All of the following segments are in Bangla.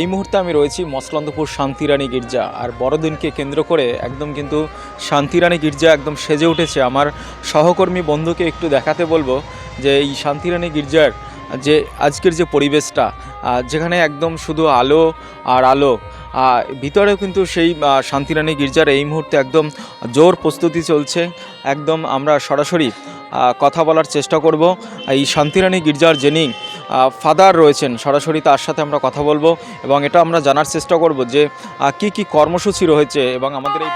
এই মুহূর্তে আমি রয়েছি মসলন্দপুর শান্তিরানী গির্জা, আর বড়দিনকে কেন্দ্র করে একদম কিন্তু শান্তিরানী গির্জা একদম সেজে উঠেছে। আমার সহকর্মী বন্ধুকে একটু দেখাতে বলব যে এই শান্তিরানী গির্জার যে আজকের যে পরিবেশটা যেখানে একদম শুধু আলো আর আলো ভিতরেও কিন্তু সেই শান্তিরানী গির্জার এই মুহূর্তে একদম জোর প্রস্তুতি চলছে। একদম আমরা সরাসরি কথা বলার চেষ্টা করব। এই শান্তিরানী গির্জার যিনি ফাদার রয়েছেন। সরাসরি তার সাথে আমরা কথা বলব এবং এটা আমরা জানার চেষ্টা করব যে কি কি কর্মসূচি রয়েছে এবং আমাদের এই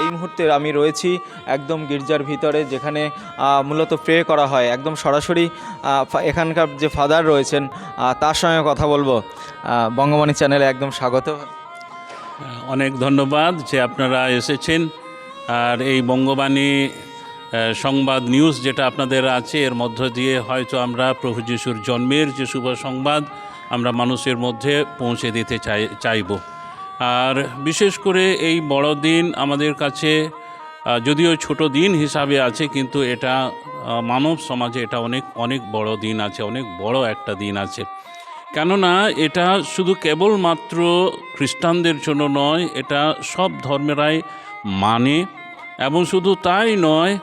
এই মুহূর্তে আমি রয়েছি একদম গির্জার ভিতরে যেখানে মূলত প্রে করা হয়। একদম সরাসরি এখানকার যে ফাদার রয়েছেন তার সঙ্গে কথা বলব। বঙ্গবাণী চ্যানেলে একদম স্বাগত। অনেক ধন্যবাদ যে আপনারা এসেছেন। আর এই বঙ্গবাণী সংবাদ নিউজ যেটা আপনাদের আছে, এর মধ্য দিয়ে হয়তো আমরা প্রভু যিশুর জন্মের যে শুভ সংবাদ আমরা মানুষের মধ্যে পৌঁছে দিতে চাই, চাইব। আর বিশেষ করে এই বড়দিন আমাদের কাছে যদিও ছোট দিন হিসাবে আছে, কিন্তু এটা মানব সমাজে এটা অনেক অনেক বড় দিন আছে, অনেক বড় একটা দিন আছে। কেননা এটা শুধু কেবলমাত্র খ্রিস্টানদের জন্য নয়, এটা সব ধর্মেরাই মানে এবং শুধু তাই নয়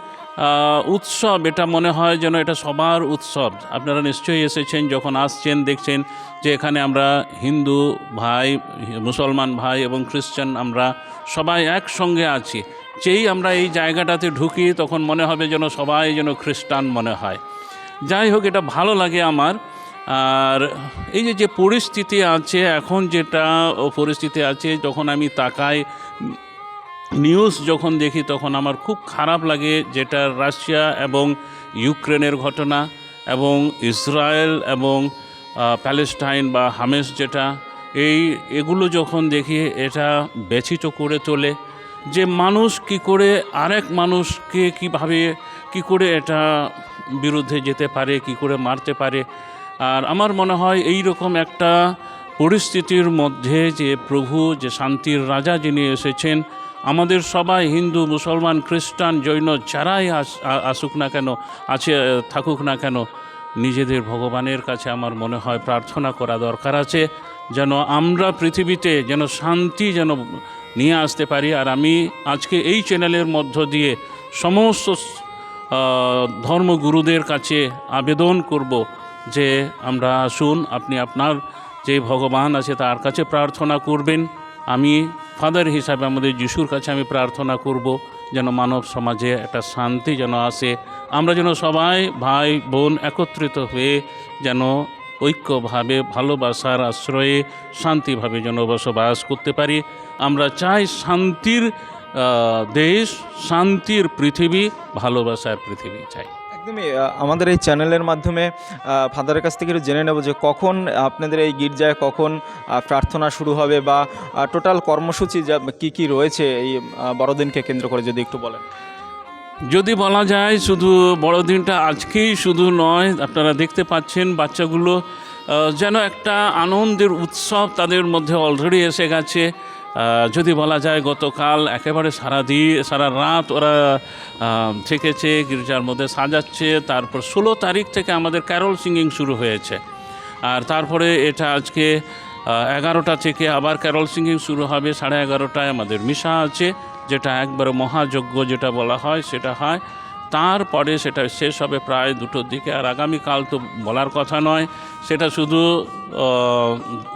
উৎসব, এটা মনে হয় যেন এটা সবার উৎসব। আপনারা নিশ্চয়ই এসেছেন, যখন আসছেন, দেখছেন যে এখানে আমরা হিন্দু ভাই, মুসলমান ভাই এবং খ্রিস্টান আমরা সবাই একসঙ্গে আছি। যেই আমরা এই জায়গাটাতে ঢুকি, তখন মনে হবে যেন সবাই যেন খ্রিস্টান মনে হয়। যাই হোক, এটা ভালো লাগে আমার। আর এই যে যে পরিস্থিতি আছে, এখন যেটা পরিস্থিতি আছে, যখন আমি তাকাই নিউজ যখন দেখি, তখন আমার খুব খারাপ লাগে যেটা রাশিয়া এবং ইউক্রেনের ঘটনা এবং ইসরায়েল এবং প্যালেস্টাইন বা হামেস যেটা, এই, এগুলো যখন দেখি, এটা ব্যথিত করে তোলে যে মানুষ কি করে, আরেক মানুষকে কীভাবে, কি করে এটা বিরুদ্ধে যেতে পারে, কি করে মারতে পারে। আর আমার মনে হয় এই রকম একটা পরিস্থিতির মধ্যে যে প্রভু, যে শান্তির রাজা যিনি এসেছেন আমাদের সবাই হিন্দু, মুসলমান, খ্রিস্টান, জৈন যারাই আসুক না কেন, আছে থাকুক না কেন, নিজেদের ভগবানের কাছে আমার মনে হয় প্রার্থনা করা দরকার আছে, যেন আমরা পৃথিবীতে যেন শান্তি যেন নিয়ে আসতে পারি। আর আমি আজকে এই চ্যানেলের মধ্য দিয়ে সমস্ত ধর্মগুরুদের কাছে আবেদন করব যে, আমরা আসুন, আপনি আপনার যে ভগবান আছে তার কাছে প্রার্থনা করবেন। আমি ফাদার হিসাবে আমাদের যিশুর কাছে আমি প্রার্থনা করব যেন মানব সমাজে একটা শান্তি যেন আসে। আমরা যেন সবাই ভাই বোন একত্রিত হয়ে যেন ঐক্যভাবে, ভালোবাসার আশ্রয়ে শান্তিভাবে যেন বসবাস করতে পারি। আমরা চাই শান্তির দেশ, শান্তির পৃথিবী, ভালোবাসার পৃথিবী চাই। একদমই আমাদের এই চ্যানেলের মাধ্যমে ফাদারের কাছ থেকে একটু জেনে নেব যে কখন আপনাদের এই গির্জায় কখন প্রার্থনা শুরু হবে বা টোটাল কর্মসূচি যা, কী কী রয়েছে এই বড়দিনকে কেন্দ্র করে যদি একটু বলেন। যদি বলা যায় শুধু বড়দিনটা আজকেই শুধু নয়, আপনারা দেখতে পাচ্ছেন বাচ্চাগুলো যেন একটা আনন্দের উৎসব তাদের মধ্যে অলরেডি এসে গেছে। যদি বলা যায় গতকাল একেবারে সারা দিয়ে সারা রাত ওরা থেকেছে, গির্জার মধ্যে সাজাচ্ছে, তারপর ষোলো তারিখ থেকে আমাদের ক্যারল সিঙ্গিং শুরু হয়েছে। আর তারপরে এটা আজকে এগারোটা থেকে আবার ক্যারল সিঙ্গিং শুরু হবে, সাড়ে এগারোটায় আমাদের মিশা আছে, যেটা একবারে মহাযজ্ঞ যেটা বলা হয়, সেটা হয়। তারপরে সেটা শেষ হবে প্রায় দুটোর দিকে, আর আগামীকাল তো বলার কথা নয়, সেটা শুধু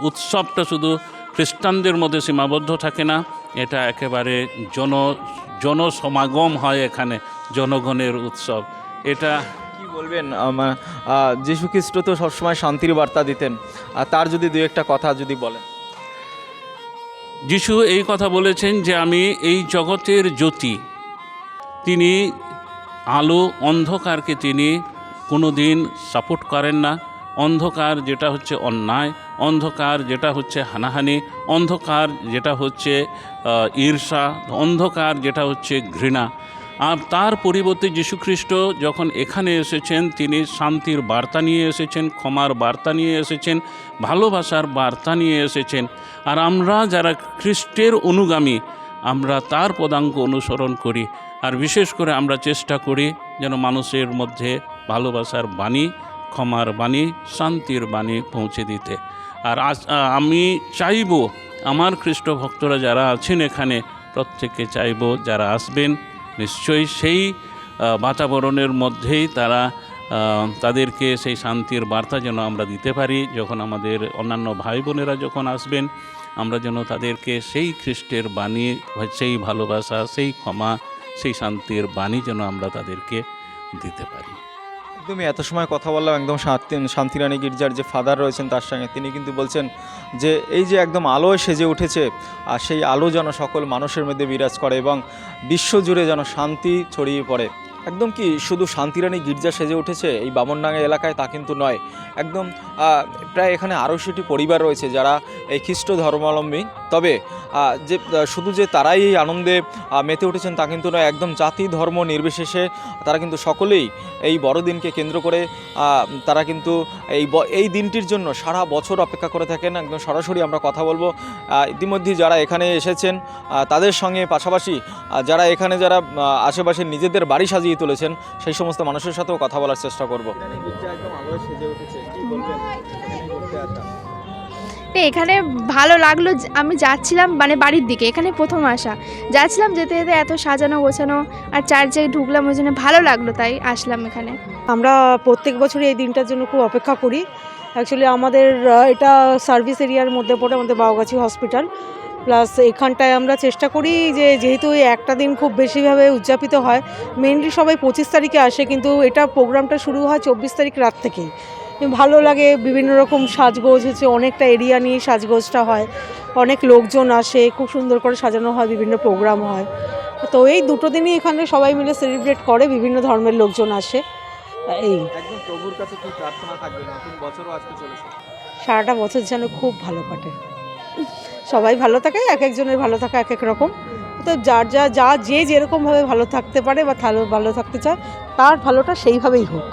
উৎসবটা শুধু খ্রিস্টানদের মধ্যে সীমাবদ্ধ থাকে না। এটা একেবারে জন জনসমাগম হয় এখানে জনগণের উৎসব। এটা কি বলবেন যীশু খ্রিস্ট তো সবসময় শান্তির বার্তা দিতেন। আর তার যদি দু একটা কথা যদি বলেন। যিশু এই কথা বলেছেন যে আমি এই জগতের জ্যোতি। তিনি আলো অন্ধকারকে তিনি কোনো দিন সাপোর্ট করেন না। অন্ধকার যেটা হচ্ছে অন্যায় অন্ধকার যেটা হচ্ছে হানাহানি, অন্ধকার যেটা হচ্ছে ঈর্ষা, অন্ধকার যেটা হচ্ছে ঘৃণা। আর তার পরিবর্তে যীশুখ্রিস্ট যখন এখানে এসেছেন, তিনি শান্তির বার্তা নিয়ে এসেছেন, ক্ষমার বার্তা নিয়ে এসেছেন, ভালোবাসার বার্তা নিয়ে এসেছেন। আর আমরা যারা খ্রিস্টের অনুগামী, আমরা তার পদাঙ্ক অনুসরণ করি। আর বিশেষ করে আমরা চেষ্টা করি যেন মানুষের মধ্যে ভালোবাসার বাণী, ক্ষমার বাণী, শান্তির বাণী পৌঁছে দিতে। আর আজ আমি চাইব, আমার খ্রিস্ট ভক্তরা যারা আছেন এখানে প্রত্যেকে চাইব যারা আসবেন, নিশ্চয়ই সেই বাতাবরণের মধ্যেই তারা তাদেরকে সেই শান্তির বার্তা যেন আমরা দিতে পারি, যখন আমাদের অন্যান্য ভাই বোনেরা যখন আসবেন, আমরা যেন তাদেরকে সেই খ্রিস্টের বাণী, সেই ভালোবাসা, সেই ক্ষমা, সেই শান্তির বাণী যেন আমরা তাদেরকে দিতে পারি। একদমই এত সময় কথা বললাম একদম শান্তি, শান্তিরানী গির্জার যে ফাদার রয়েছেন তার সঙ্গে, তিনি কিন্তু বলছেন যে এই যে একদম আলোয় সেজে উঠেছে, আর সেই আলো যেন সকল মানুষের মধ্যে বিরাজ করে এবং বিশ্বজুড়ে যেন শান্তি ছড়িয়ে পড়ে। একদম কি শুধু শান্তিরানী গির্জা সেজে উঠেছে এই বামনডাঙ্গা এলাকায় তা কিন্তু নয়। একদম প্রায় এখানে আড়াইশোটি পরিবার রয়েছে যারা এই খ্রিস্ট ধর্মাবলম্বী। তবে যে শুধু যে তারাই এই আনন্দে মেতে উঠেছেন তা কিন্তু নয়, একদম জাতি ধর্ম নির্বিশেষে তারা কিন্তু সকলেই এই বড়দিনকে কেন্দ্র করে তারা কিন্তু এই এই দিনটির জন্য সারা বছর অপেক্ষা করে থাকেন। একদম সরাসরি আমরা কথা বলব ইতিমধ্যে যারা এখানে এসেছেন তাদের সঙ্গে পাশাপাশি যারা এখানে যারা আশেপাশে নিজেদের বাড়ি সাজিয়ে তুলেছেন সেই সমস্ত মানুষের সাথেও কথা বলার চেষ্টা করব। এখানে ভালো লাগল আমি যাচ্ছিলাম মানে বাড়ির দিকে এখানে প্রথম আসা। যাচ্ছিলাম যেতে যেতে এত সাজানো গোছানো আর চার্চে ঢুকলাম ওই জন্য ভালো লাগল তাই আসলাম এখানে। আমরা প্রত্যেক বছরই এই দিনটার জন্য খুব অপেক্ষা করি। অ্যাকচুয়ালি আমাদের এটা সার্ভিস এরিয়ার মধ্যে পড়ে আমাদের বাউগাছি হসপিটাল প্লাস এখানটায় আমরা চেষ্টা করি যে যেহেতু এই একটা দিন খুব বেশিভাবে উদযাপিত হয় মেনলি সবাই পঁচিশ তারিখে আসে কিন্তু এটা প্রোগ্রামটা শুরু হয় চব্বিশ তারিখ রাত থেকেই। ভালো লাগে বিভিন্ন রকম সাজগোজ হচ্ছে অনেকটা এরিয়া নিয়ে সাজগোজটা হয়। অনেক লোকজন আসে খুব সুন্দর করে সাজানো হয় বিভিন্ন প্রোগ্রাম হয়। তো এই দুটো দিনই এখানে সবাই মিলে সেলিব্রেট করে বিভিন্ন ধর্মের লোকজন আসে। এই। প্রভুর কাছে কি প্রার্থনা থাকবে? নতুন বছরও আসতে চলেছে। সারাটা বছর যেন খুব ভালো কাটে। সবাই ভালো থাকে এক একজনের ভালো থাকা এক এক রকম তো যার যা যা যে যেরকমভাবে ভালো থাকতে পারে বা ভালো ভালো থাকতে চায় তার ভালোটা সেইভাবেই হোক?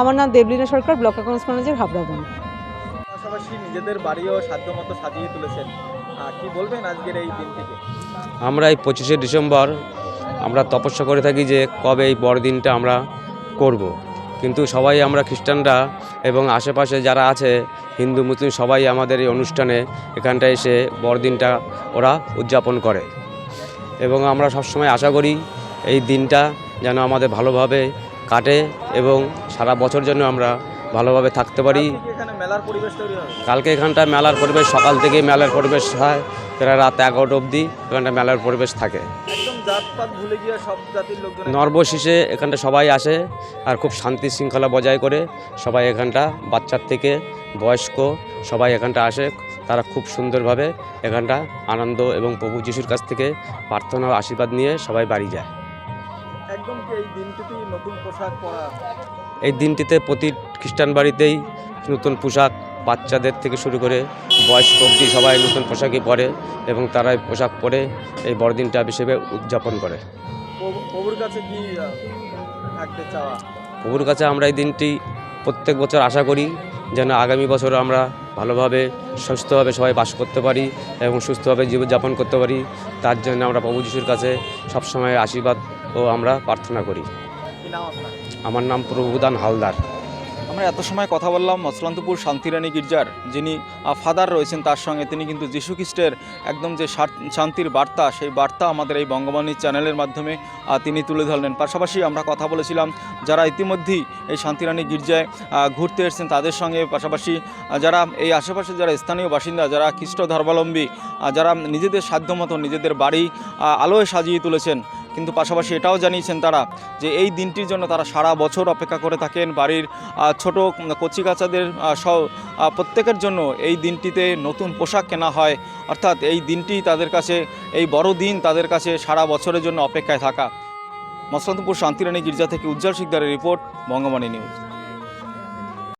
আমার নাম Debalina Sarkar block accounts manager হাবড়াবন পাশাপাশি নিজেদের বাড়িও সাধ্যমতো সাজিয়ে তুলেছেন কি বলবেন আজকের এই দিনটিকে আমরা এই পঁচিশে ডিসেম্বর আমরা তপস্যা করে থাকি যে কবে এই বড়দিনটা আমরা করব। কিন্তু সবাই আমরা খ্রিস্টানরা এবং আশেপাশে যারা আছে হিন্দু মুসলিম সবাই আমাদের এই অনুষ্ঠানে এখানটায় এসে বড়দিনটা ওরা উদযাপন করে। এবং আমরা সবসময় আশা করি এই দিনটা যেন আমাদের ভালোভাবে কাটে এবং সারা বছর যেন আমরা ভালোভাবে থাকতে পারি। কালকে এখানটা মেলার পরিবেশ সকাল থেকে মেলার পরিবেশ হয়। প্রায় রাত এগারোটা অবধি এখানটা মেলার পরিবেশ থাকে। নর্বশিসে এখানটা সবাই আসে আর খুব শান্তি শৃঙ্খলা বজায় করে সবাই এখানটা বাচ্চার থেকে বয়স্ক সবাই এখানটা আসে। তারা খুব সুন্দরভাবে এখানটা আনন্দ এবং প্রভু যিশুর কাছ থেকে প্রার্থনা আশীর্বাদ নিয়ে সবাই বাড়ি যায়। এই দিনটিতেই নতুন পোশাক পরা? এই দিনটিতে প্রতি খ্রিস্টান বাড়িতেই নতুন পোশাক বাচ্চাদের থেকে শুরু করে বয়স্ক অবধি সবাই নতুন পোশাকই পরে এবং তারা পোশাক পরে এই বড়দিনটা হিসেবে উদযাপন করে। প্রভুর কাছে কি থাকতে চাওয়া? প্রভুর কাছে আমরা এই দিনটি প্রত্যেক বছর আশা করি যেন আগামী বছর আমরা ভালোভাবে সুস্থভাবে সবাই বাস করতে পারি এবং সুস্থভাবে জীবনযাপন করতে পারি। তার জন্য আমরা প্রভু যিশুর কাছে সবসময় আশীর্বাদ ও আমরা প্রার্থনা করি। আমার নাম প্রভুদান হালদার। আমরা এত সময় কথা বললাম মসলান্তপুর শান্তিরানী গির্জার যিনি ফাদার রয়েছেন তার সঙ্গে, তিনি কিন্তু যীশু খ্রিস্টের একদম যে শান্তির বার্তা, সেই বার্তা আমাদের এই বঙ্গবাণী চ্যানেলের মাধ্যমে তিনি তুলে ধরলেন। পাশাপাশি আমরা কথা বলেছিলাম, যারা ইতিমধ্যেই এই শান্তিরানী গির্জায় ঘুরতে এসেছেন তাদের সঙ্গে, পাশাপাশি যারা এই আশেপাশে যারা স্থানীয় বাসিন্দা, যারা খ্রিস্ট ধর্মাবলম্বী যারা নিজেদের সাধ্যমতো নিজেদের বাড়ি আলোয় সাজিয়ে তুলেছেন কিন্তু পাশাপাশি এটাও জানিয়েছেন তারা যে এই দিনটির জন্য তারা সারা বছর অপেক্ষা করে থাকেন। বাড়ির ছোট কচি কাচাদের সহ প্রত্যেকের জন্য এই দিনটিতে নতুন পোশাক কেনা হয়। অর্থাৎ এই দিনটি তাদের কাছে, এই বড় দিন তাদের কাছে সারা বছরের জন্য অপেক্ষায় থাকা। মসলান্তপুর শান্তিরানী গির্জা থেকে উজ্জ্বল শিকদারের রিপোর্ট বঙ্গবাণী নিউজ।